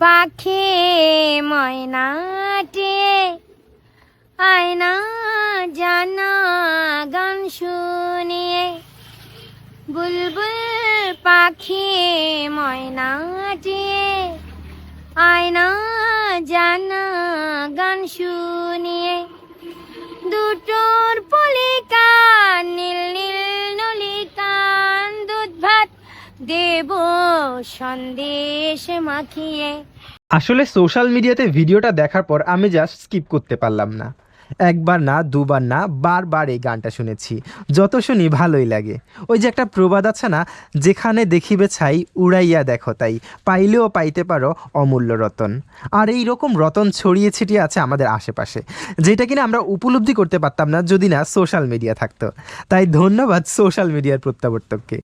পাখি ময়নাটে আয়না জানা গান শুনিয়ে। বুলবুল পাখি ময়নাটে আয়না জানা গান শুনিয়ে। দেব সন্দেশ মাখিয়ে। আসলে সোশ্যাল মিডিয়াতে ভিডিওটা দেখার পর আমি জাস্ট স্কিপ করতে পারলাম না। একবার না, দুবার না, বারবার এই গানটা শুনেছি। যত শুনি ভালোই লাগে। ওই যে একটা প্রবাদ আছে না, যেখানে দেখিবে ছাই, উড়াইয়া দেখো তাই। পাইলেও পাইতে পারো অমূল্য রতন। আর এই রকম রতন ছড়িয়ে ছিটিয়ে আছে আমাদের আশেপাশে। যেটা কিনা আমরা উপলব্ধি করতে পারতাম না যদি না সোশ্যাল মিডিয়া থাকতো। তাই ধন্যবাদ সোশ্যাল মিডিয়ার প্রত্যাবর্তককে।